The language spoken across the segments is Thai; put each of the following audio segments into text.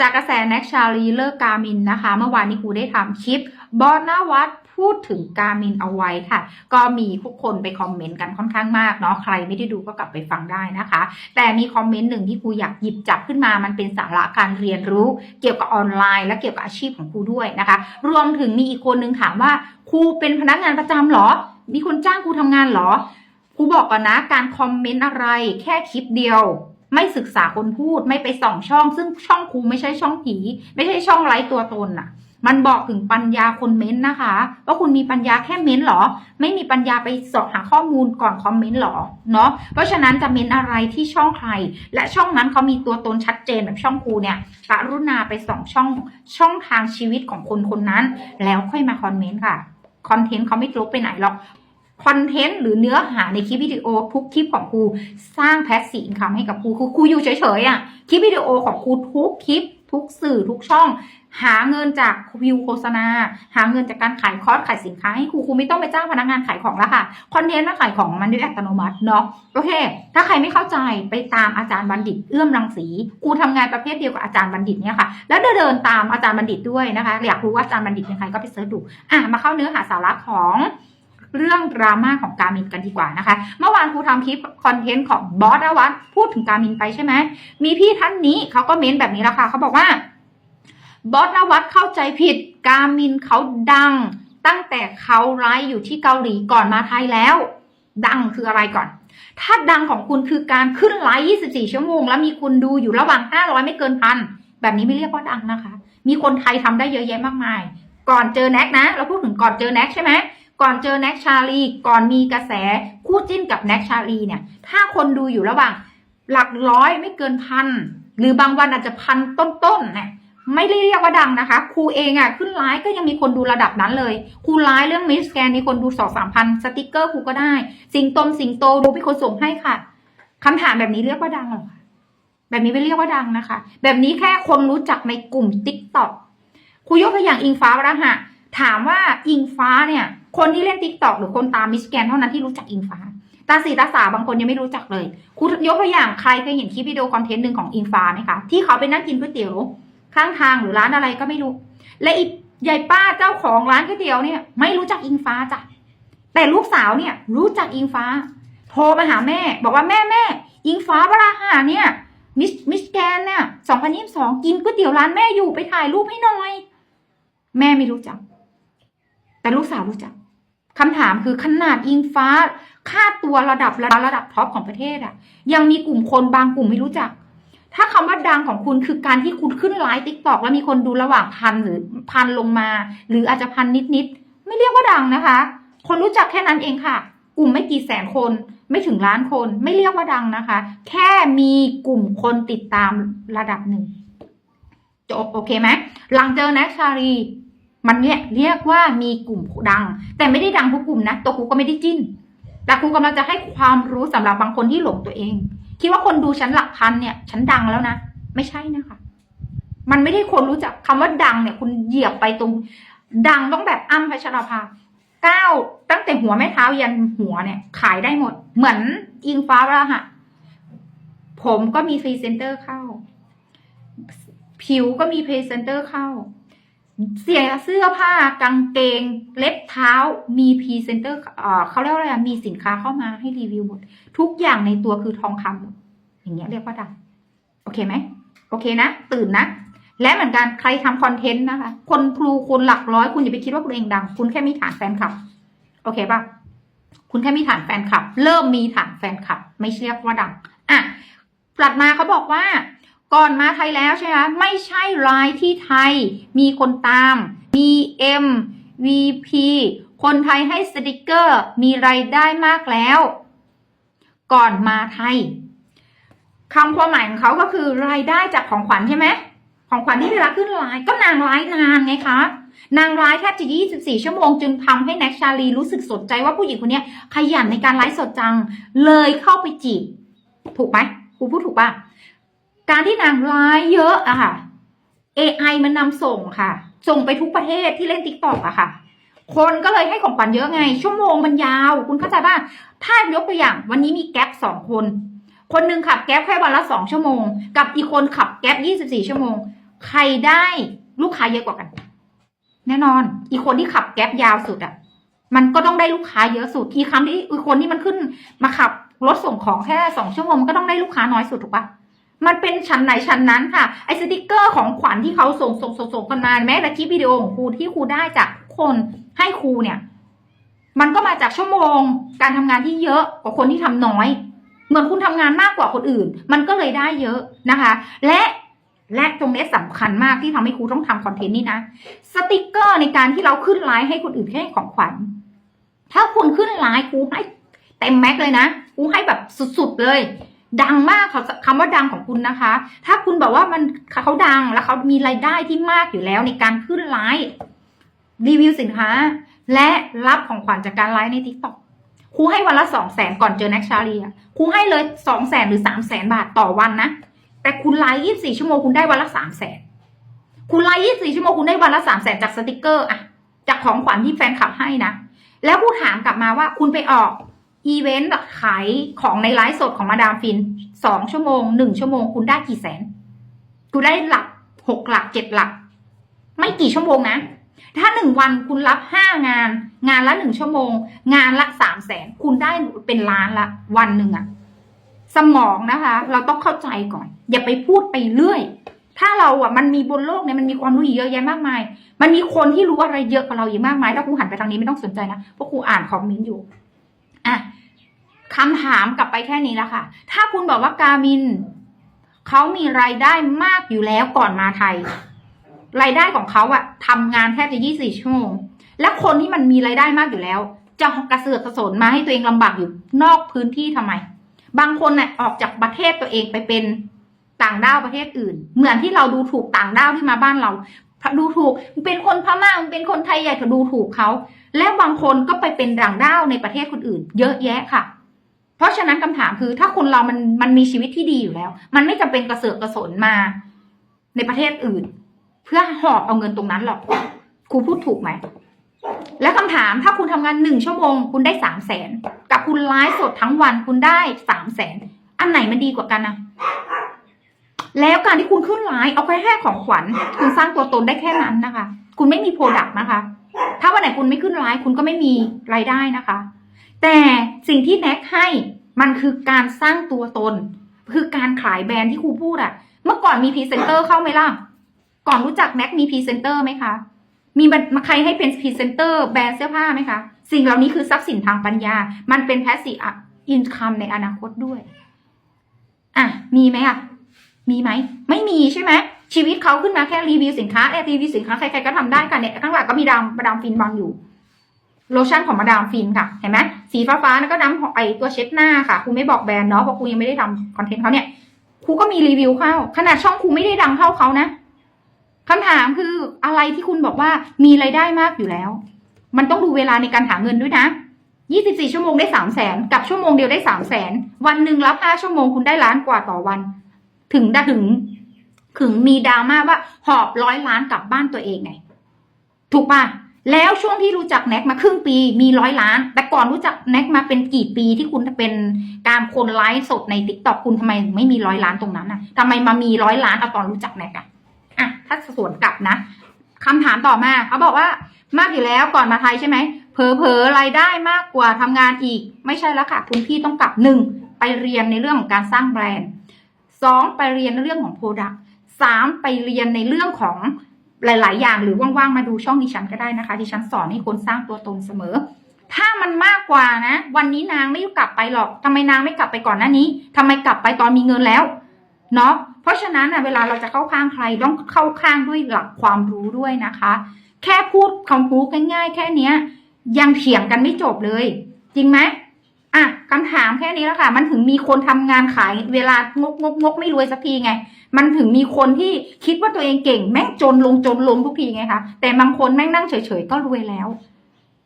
จากกระแสแน็กชาลีเลิกกามินนะคะ เมื่อวานนี้ครูได้ทำคลิปบอสนาวัดพูดถึงกามินเอาไว้ค่ะ ก็มีผู้คนไปคอมเมนต์กันค่อนข้างมากเนาะใครไม่ได้ดูก็กลับไปฟังได้นะคะ แต่มีคอมเมนต์หนึ่งที่ครูอยากหยิบจับขึ้นมามันเป็นสาระการเรียนรู้ เกี่ยวกับออนไลน์ และเกี่ยวกับอาชีพของครูด้วยนะคะ รวมถึงมีอีกคนนึงถามว่าครูเป็นพนักงานประจำหรอ มีคนจ้างครูทำงานหรอครูบอกก่อนนะการคอมเมนต์อะไรแค่คลิปเดียว ไม่ศึกษาคนพูดไม่ไปส่องช่อง ซึ่งช่องครูไม่ใช่ช่องผีไม่ใช่ช่องไร้ตัวตนน่ะมันบอกถึงปัญญาคนเม้นต์นะคะ ว่าคุณมีปัญญาแค่เม้นต์หรอ ไม่มีปัญญาไปสอบหาข้อมูลก่อนคอมเมนต์หรอเนาะเพราะฉะนั้นจะเม้นอะไรที่ช่องใคร และช่องนั้นเขามีตัวตนชัดเจนแบบช่องครูเนี่ยกรุณาไปส่องช่องช่องทางชีวิตของคนคนนั้น แล้วค่อยมาคอมเมนต์ค่ะคอนเทนต์เขาไม่ลบไปไหนหรอก คอนเทนต์หรือเนื้อหาในคลิปวิดีโอทุกคลิปของครูสร้างแพสซีฟอินคัมให้กับครูคือครูอยู่เฉยๆอะคลิปวิดีโอของครูทุกคลิป ทุกสื่อทุกช่อง หาเงินจากวิวโฆษณา หาเงินจากการขายคอร์สขายสินค้าให้ครูครูไม่ต้องไปจ้างพนักงานขายของแล้วค่ะคอนเทนต์มาขายของมันด้วยอัตโนมัติเนาะโอเค ถ้าใครไม่เข้าใจไปตามอาจารย์บัณฑิตเอื้อมรังสีครูทำงานประเภทเดียวกับอาจารย์บัณฑิตเนี่ยค่ะ แล้วเดินตามอาจารย์บัณฑิตด้วยนะคะอยากรู้ว่าอาจารย์บัณฑิตเป็นใครก็ไปเสิร์ชดูอะมาเข้าเนื้อหาสาระของ เรื่องดราม่าของการมินกันดีกว่านะคะ เมื่อวานครูทำคลิปคอนเทนต์ของบอสวัตพูดถึงการมินไปใช่ไหมมีพี่ท่านนี้เขาก็เม้นแบบนี้แล้วค่ะเขาบอกว่าบอสนวัตเข้าใจผิด การมินเขาดัง ตั้งแต่เขาไลฟ์อยู่ที่เกาหลีก่อนมาไทยแล้ว ดังคืออะไรก่อน ถ้าดังของคุณคือการขึ้นไลฟ์ 24 ชั่วโมง แล้วมีคุณดูอยู่ระหว่าง 500 ไม่เกินพัน แบบนี้ไม่เรียกว่าดังนะคะ มีคนไทยทำได้เยอะแยะมากมาย ก่อนเจอแน็กนะ เราพูดถึงก่อนเจอแน็กใช่ไหม ก่อนเจอแน็กชาลีก่อนมีกระแสคู่จิ้นกับแน็กชาลีเนี่ยถ้าคนดูอยู่ระหว่างหลักร้อยไม่เกินพันหรือบางวันอาจจะพันต้นๆเนี่ยไม่ได้เรียกว่าดังนะคะ ครูเองอะ่ะขึ้นไลฟ์ก็ยังมีคนดูระดับนั้นเลย ครูไลฟ์เรื่องมิสแกนมีคนดูสองสามพันสติกเกอร์ครูก็ได้ สิงตมสิงโตดูพี่คนส่งให้ค่ะคำถามแบบนี้เรียกว่าดังหรอแบบนี้ไม่เรียกว่าดังนะคะ แบบนี้แค่คนรู้จักในกลุ่มติ๊กต็อกครูยกตัวอย่างอิงฟ้าวระหะ ถามว่าอิงฟ้าเนี่ย คนที่เล่นติ๊กตอกหรือคนตามมิสแกนเท่านั้นที่รู้จักอิงฟ้า ตาสีตาสาบางคนยังไม่รู้จักเลยครูยกตัวอย่างใครเคยเห็นคลิปวิดีโอคอนเทนต์หนึ่งของอิงฟ้าไหมคะที่เขาไปนั่งกินก๋วยเตี๋ยวข้างทางหรือร้านอะไรก็ไม่รู้ และอีกยายป้าเจ้าของร้านก๋วยเตี๋ยวเนี่ย ไม่รู้จักอิงฟ้าจ้ะแต่ลูกสาวเนี่ยรู้จักอิงฟ้า โทรมาหาแม่ บอกว่าแม่แม่อิงฟ้าวราหาเนี่ยมิสมิสแกนเนี่ยสองพันยี่สิบสองกินก๋วยเตี๋ยวร้านแม่อยู่ไปถ่ายรูปให้หน่อย แม่ไม่รู้จัก แต่ลูกสาวรู้จักคำถามคือขนาดอิงฟ้า ค่าตัวระดับระดับท็อปของประเทศอะยังมีกลุ่มคนบางกลุ่มไม่รู้จัก ถ้าคำว่าดังของคุณคือการที่คุณขึ้นไลฟ์ติ๊กตอกแล้วมีคนดูระหว่างพันหรือพันลงมา หรืออาจจะพันนิดๆไม่เรียกว่าดังนะคะ คนรู้จักแค่นั้นเองค่ะ กลุ่มไม่กี่แสนคน ไม่ถึงล้านคน ไม่เรียกว่าดังนะคะ แค่มีกลุ่มคนติดตามระดับหนึ่งจบโอเคไหมหลังเจอแน็กชารี มันเนี่ยเรียกว่ามีกลุ่มดัง แต่ไม่ได้ดังทุกกลุ่มนะ ตัวครูก็ไม่ได้จิ้น แต่ครูกำลังจะให้ความรู้สำหรับบางคนที่หลงตัวเอง คิดว่าคนดูฉันหลักพันเนี่ยฉันดังแล้วนะ ไม่ใช่นะคะ มันไม่ได้คนรู้จักคำว่าดังเนี่ย คุณเหยียบไปตรง ดังต้องแบบอ้ำพัชราภาก้าวตั้งแต่หัวแม่เท้ายันหัวเนี่ย ขายได้หมด เหมือนอิงฟ้าละฮะผมก็มีพรีเซนเตอร์เข้า ผิวก็มีพรีเซนเตอร์เข้า เสียเสื้อผ้ากางเกง เล็บเท้ามีพรีเซนเตอร์เขาเรียกว่าอะไรอะมีสินค้าเข้ามาให้รีวิวหมด ทุกอย่างในตัวคือทองคำหมดอย่างเงี้ยเรียกว่าดังโอเคไหมโอเคนะ ตื่นนะ และเหมือนกันใครทำคอนเทนต์นะคะ คนครูคนหลักร้อย คุณอย่าไปคิดว่าคุณเองดัง คุณแค่มีฐานแฟนคลับ โอเคป่ะคุณแค่มีฐานแฟนคลับ เริ่มมีฐานแฟนคลับ ไม่ใช่เรียกว่าดังอะกลับมาเขาบอกว่า ก่อนมาไทยแล้วใช่ไหมไม่ใช่รายที่ไทย มีคนตาม มีเอ็ม VP คนไทยให้สติกเกอร์ มีรายได้มากแล้ว ก่อนมาไทยคำความหมายของเขาก็คือรายได้จากของขวัญใช่ไหมของขวัญที่เวลาขึ้นไลน์ก็นางไลฟ์นานไงคะนางไลฟ์แทบจะ 24 ชั่วโมง จึงทำให้แน็กชาลีรู้สึกสนใจว่าผู้หญิงคนนี้ขยันในการไลฟ์สดจัง เลยเข้าไปจีบ ถูกไหมครูพูดถูกป่ะ การที่นางไลฟ์เยอะอะค่ะ AI มันนำส่งค่ะ ส่งไปทุกประเทศที่เล่น t ิ k t o k อกอะค่ะ คนก็เลยให้ของขวัญเยอะไง ชั่วโมงมันยาว คุณเข้าใจป่ะถ้ายกตัวอย่าง วันนี้มีแก๊ปสองคน คนหนึ่งขับแก๊ปแค่วันละสองชั่วโมง กับอีกคนขับแก๊ป24ชั่วโมง ใครได้ลูกค้าเยอะกว่ากัน แน่นอน อีกคนที่ขับแก๊ปยาวสุดอะมันก็ต้องได้ลูกค้าเยอะสุด อีกคำที่อีกคนที่มันขึ้นมาขับรถส่งของแค่สองชั่วโมงมันก็ต้องได้ลูกค้าน้อยสุดถูกปะ มันเป็นชั้นไหนชั้นนั้นค่ะ ไอสติกเกอร์ของขวัญที่เขาส่งส่งส่งส่งกันมาแม้แต่คลิปวิดีโอของครูที่ครูได้จากคนให้ครูเนี่ย มันก็มาจากชั่วโมง การทำงานที่เยอะกว่าคนที่ทำน้อย เหมือนคุณทำงานมากกว่าคนอื่น มันก็เลยได้เยอะนะคะ และและตรงนี้สำคัญมากที่ทำให้ครูต้องทำคอนเทนต์นี่นะสติกเกอร์ในการที่เราขึ้นไลฟ์ให้คนอื่นให้ของขวัญถ้าคุณขึ้นไลฟ์ครูให้เต็มแม็กเลยนะครูให้แบบสุดๆเลย ดังมากเขาคำว่าดังของคุณนะคะ ถ้าคุณบอกว่ามันเขาดังแล้วเขามีรายได้ที่มากอยู่แล้วในการขึ้นไลฟ์รีวิวสินค้า และรับของขวัญจากการไลฟ์ในทิกตอกครูให้วันละสองแสนก่อนเจอแน็กชาลีครูให้เลยสองแสนหรือสามแสนบาทต่อวันนะ แต่คุณไลฟ์ยี่สี่ชั่วโมงคุณได้วันละสามแสนคุณไลฟ์ยี่สี่ชั่วโมงคุณได้วันละสามแสนจากสติกเกอร์อะจากของขวัญที่แฟนคลับให้นะ แล้วผู้ถามกลับมาว่าคุณไปออก อีเวนต์ขายของในไลฟ์สดของมาดามฟินสองชั่วโมงหนึ่งชั่วโมงคุณได้กี่แสน คุณได้หลักหกหลักเจ็ดหลัก ไม่กี่ชั่วโมงนะ ถ้าหนึ่งวันคุณรับห้างาน งานละหนึ่งชั่วโมง งานละสามแสนคุณได้เป็นล้านละวันหนึ่งอะสมองนะคะ เราต้องเข้าใจก่อน อย่าไปพูดไปเรื่อย ถ้าเราอะมันมีบนโลกเนี่ยมันมีความรู้เยอะแยะมากมาย มันมีคนที่รู้อะไรเยอะกว่าเราเยอีกมากมายถ้าครูหันไปทางนี้ไม่ต้องสนใจนะเพราะครูอ่านคอมเมนต์อยู่ อะคำถามกลับไปแค่นี้แล้วค่ะ ถ้าคุณบอกว่ากามินเขามีรายได้มากอยู่แล้วก่อนมาไทย รายได้ของเขาอะทำงานแทบจะ 24 ชั่วโมง และคนที่มันมีรายได้มากอยู่แล้ว จะกระเสือกกระสนมาให้ตัวเองลำบากอยู่นอกพื้นที่ทำไม บางคนน่ะออกจากประเทศตัวเองไปเป็นต่างด้าวประเทศอื่น เหมือนที่เราดูถูกต่างด้าวที่มาบ้านเรา ดูถูกมึงเป็นคนพม่ามึงเป็นคนไทยใหญ่ก็ดูถูกเขา และบางคนก็ไปเป็นต่างด้าวในประเทศคนอื่น เยอะแยะค่ะ เพราะฉะนั้นคำถามคือถ้าคนเรามันมันมีชีวิตที่ดีอยู่แล้ว มันไม่จำเป็นกระเสือกกระสนมาในประเทศอื่น เพื่อหอบเอาเงินตรงนั้นหรอกครูพูดถูกไหมและคำถามถ้าคุณทำงานหนึ่งชั่วโมง คุณได้สามแสนกับคุณไลฟ์สดทั้งวันคุณได้สามแสนอันไหนมันดีกว่ากันนะ แล้วการที่คุณขึ้นไลฟ์เอาแค่แค่ของขวัญคุณสร้างตัวตนได้แค่นั้นนะคะ คุณไม่มีโปรดักต์นะคะ ถ้าวันไหนคุณไม่ขึ้นไลฟ์คุณก็ไม่มีรายได้นะคะ แต่สิ่งที่แน็กให้มันคือการสร้างตัวตน คือการขายแบรนด์ที่ครูพูดอะเมื่อก่อนมีพรีเซนเตอร์เข้าไหมล่ะ ก่อนรู้จักแน็กมีพรีเซนเตอร์ไหมคะมีมาใครให้เป็นพรีเซนเตอร์แบรนด์เสื้อผ้าไหมคะ สิ่งเหล่านี้คือทรัพย์สินทางปัญญา มันเป็นแพสซีฟอินคัมในอนาคตด้วย อะ มีไหมอะ มีไหม ไม่มีใช่ไหมชีวิตเขาขึ้นมาแค่รีวิวสินค้าเอรีวิวสินค้าใครๆก็ทำได้ค่ะเนี่ยข้างหลังก็มีดามมาดามฟินวางอยู่โลชั่นของมาดามฟินค่ะเห็นไหมสีฟ้าๆนั่นก็น้ำของไอตัวเช็ดหน้าค่ะครูไม่บอกแบรนด์เนาะเพราะครูยังไม่ได้ทำคอนเทนต์เขาเนี่ยครูก็มีรีวิวเข้า ขนาดช่องครูไม่ได้ดังเท่าเขานะคำถามคืออะไรที่คุณบอกว่ามีรายได้มากอยู่แล้ว มันต้องดูเวลาในการหาเงินด้วยนะ 24 ชั่วโมงได้3 0 0แสนกับชั่วโมงเดียวได้3 0 0แสนวันหนึ่งรับ5ชั่วโมงคุณได้ล้านกว่าต่อวัน ถึงได้ถึงถึงมีดราม่าว่าหอบร้อยล้านกลับบ้านตัวเองไง ถูกป่ะแล้วช่วงที่รู้จักแน็กมาครึ่งปีมีร้อยล้าน แต่ก่อนรู้จักแน็กมาเป็นกี่ปีที่คุณเป็นการคนไลฟ์สดในติ๊กต็อกคุณทำไมไม่มีร้อยล้านตรงนั้นน่ะทำไมมามีร้อยล้านเอาตอนรู้จักแน็กอะอะถ้าสวนกลับนะคำถามต่อมาเขาบอกว่ามากอยู่แล้วก่อนมาไทยใช่ไหมเผลอๆรายได้มากกว่าทำงานอีก ไม่ใช่แล้วค่ะ คุณพี่ต้องกลับหนึ่งไปเรียนในเรื่องของการสร้างแบรนด์ สองไปเรียนเรื่องของโปรดักสามไปเรียนในเรื่องของหลาย ๆ อย่างหรือว่างๆ มาดูช่องดิฉันก็ได้นะคะดิฉันสอนให้คนสร้างตัวตนเสมอ ถ้ามันมากกว่านะ วันนี้นางไม่กลับไปหรอกทำไมนางไม่กลับไปก่อนหน้านี้ทำไมกลับไปตอนมีเงินแล้วเนาะเพราะฉะนั้นนะเวลาเราจะเข้าข้างใครต้องเข้าข้างด้วยหลักความรู้ด้วยนะคะ แค่พูดคำพูดง่าย ๆ แค่เนี้ย ยังเถียงกันไม่จบเลย จริงไหม อะคำถามแค่นี้แล้วค่ะ มันถึงมีคนทำงานขายเวลางกงกงกไม่รวยสักทีไง มันถึงมีคนที่คิดว่าตัวเองเก่ง แม่งจนลงจนลงทุกทีไงคะแต่บางคนแม่งนั่งเฉยๆก็รวยแล้ว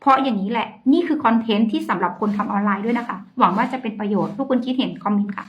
เพราะอย่างนี้แหละ นี่คือคอนเทนต์ที่สำหรับคนทำออนไลน์ด้วยนะคะ หวังว่าจะเป็นประโยชน์ทุกคนคิดเห็นคอมเมนต์ค่ะ